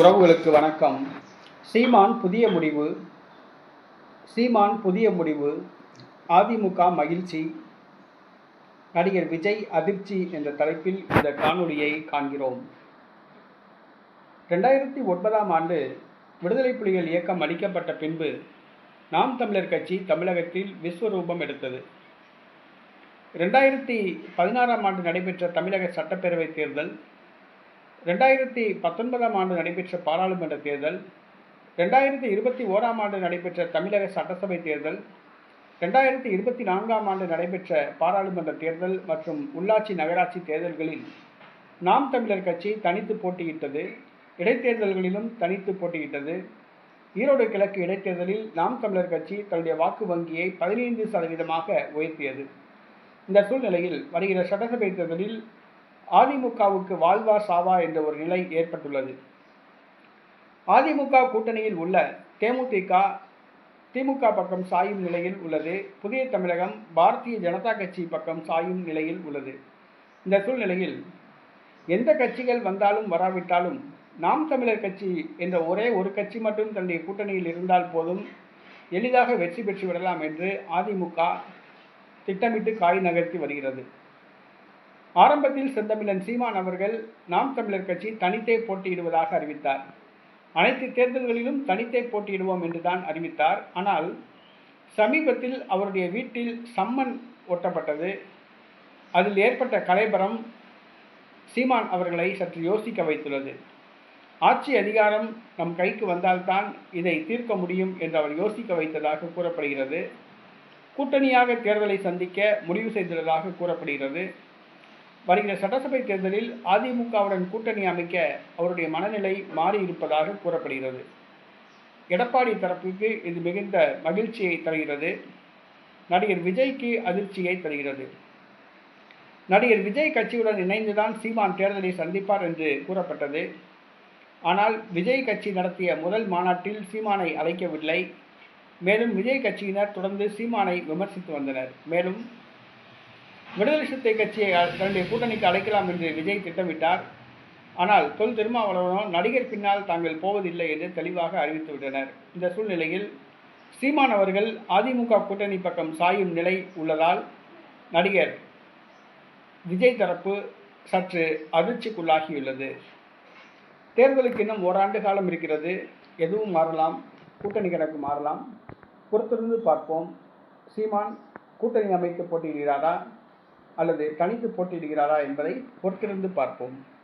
உறவுகளுக்கு வணக்கம். சீமான் புதிய முடிவு. சீமான் புதிய முடிவு. அதிமுக மகிழ்ச்சி. நடிகர் விஜய் அதிர்ச்சி என்ற தலைப்பில் இந்த காணொளியை காண்கிறோம். ரெண்டாயிரத்தி ஒன்பதாம் ஆண்டு விடுதலை புலிகள் இயக்கம் அளிக்கப்பட்ட பின்பு நாம் தமிழர் கட்சி தமிழகத்தில் விஸ்வரூபம் எடுத்தது. ரெண்டாயிரத்தி பதினாறாம் ஆண்டு நடைபெற்ற தமிழக சட்டப்பேரவைத் தேர்தல் ரெண்டாயிரத்தி பத்தொன்பதாம் ஆண்டு நடைபெற்ற பாராளுமன்ற தேர்தல் ரெண்டாயிரத்தி இருபத்தி ஓராம் ஆண்டு நடைபெற்ற தமிழக சட்டசபை தேர்தல் ரெண்டாயிரத்தி இருபத்தி நான்காம் ஆண்டு நடைபெற்ற பாராளுமன்ற தேர்தல் மற்றும் உள்ளாட்சி நகராட்சி தேர்தல்களில் நாம் தமிழர் கட்சி தனித்து போட்டியிட்டது இடைத்தேர்தல்களிலும் தனித்து போட்டியிட்டது. ஈரோடு கிழக்கு இடைத்தேர்தலில் நாம் தமிழர் கட்சி தன்னுடைய வாக்கு வங்கியை பதினைந்து சதவீதமாக உயர்த்தியது. இந்த சூழ்நிலையில் வருகிற சட்டசபை தேர்தலில் அதிமுகவுக்கு வாழ்வா சாவா என்ற ஒரு நிலை ஏற்பட்டுள்ளது. அதிமுக கூட்டணியில் உள்ள தேமுதிக திமுக பக்கம் சாயும் நிலையில் உள்ளது. புதிய தமிழகம் பாரதிய ஜனதா கட்சி பக்கம் சாயும் நிலையில் உள்ளது. இந்த சூழ்நிலையில் எந்த கட்சிகள் வந்தாலும் வராவிட்டாலும் நாம் தமிழர் கட்சி என்ற ஒரே ஒரு கட்சி மட்டும் தன்னுடைய கூட்டணியில் இருந்தால் போதும். எளிதாக வெற்றி பெற்று விடலாம் என்று அதிமுக திட்டமிட்டு காய் நகர்த்தி வருகிறது. ஆரம்பத்தில் செந்தமிழன் சீமான் அவர்கள் நாம் தமிழர் கட்சி தனித்தே போட்டியிடுவதாக அறிவித்தார். அனைத்து தேர்தல்களிலும் தனித்தே போட்டியிடுவோம் என்றுதான் அறிவித்தார். ஆனால் சமீபத்தில் அவருடைய வீட்டில் சம்மன் ஒட்டப்பட்டது. அதில் ஏற்பட்ட கலைபரம் சீமான் அவர்களை சற்று யோசிக்க வைத்துள்ளது. ஆட்சி அதிகாரம் நம் கைக்கு வந்தால்தான் இதை தீர்க்க முடியும் என்று அவர் யோசிக்க வைத்ததாக கூறப்படுகிறது. கூட்டணியாக தேர்தலை சந்திக்க முடிவு செய்துள்ளதாக கூறப்படுகிறது. வருகிற சட்டசபை தேர்தலில் அதிமுகவுடன் கூட்டணி அமைக்க அவருடைய மனநிலை மாறியிருப்பதாக கூறப்படுகிறது. எடப்பாடி தரப்புக்கு இது மிகுந்த மகிழ்ச்சியை தருகிறது. நடிகர் விஜய்க்கு அதிர்ச்சியை தருகிறது. நடிகர் விஜய் கட்சியுடன் இணைந்துதான் சீமான் தேர்தலை சந்திப்பார் என்று கூறப்பட்டது. ஆனால் விஜய் கட்சி நடத்திய முதல் மாநாட்டில் சீமானை அழைக்கவில்லை. மேலும் விஜய் கட்சியினர் தொடர்ந்து சீமானை விமர்சித்து வந்தனர். மேலும் விடுதலை சிறுத்தை கட்சியை தன்னுடைய கூட்டணிக்கு அழைக்கலாம் என்று விஜய் திட்டமிட்டார். ஆனால் தொல் திருமாவளவனோ நடிகர் பின்னால் தாங்கள் போவதில்லை என்று தெளிவாக அறிவித்துவிட்டனர் இந்த சூழ்நிலையில் சீமான் அவர்கள் அதிமுக கூட்டணி பக்கம் சாயும் நிலை உள்ளதால் நடிகர் விஜய் தரப்பு சற்று அதிர்ச்சிக்குள்ளாகியுள்ளது. தேர்தலுக்கு இன்னும் ஓராண்டு காலம் இருக்கிறது. எதுவும் மாறலாம். கூட்டணி கணக்கு மாறலாம். பொறுத்திருந்து பார்ப்போம். சீமான் கூட்டணி அமைத்து போட்டியிடுகிறாரா? அல்லது தனித்து போட்டியிடுகிறாரா என்பதை பொறுத்திருந்து பார்ப்போம்.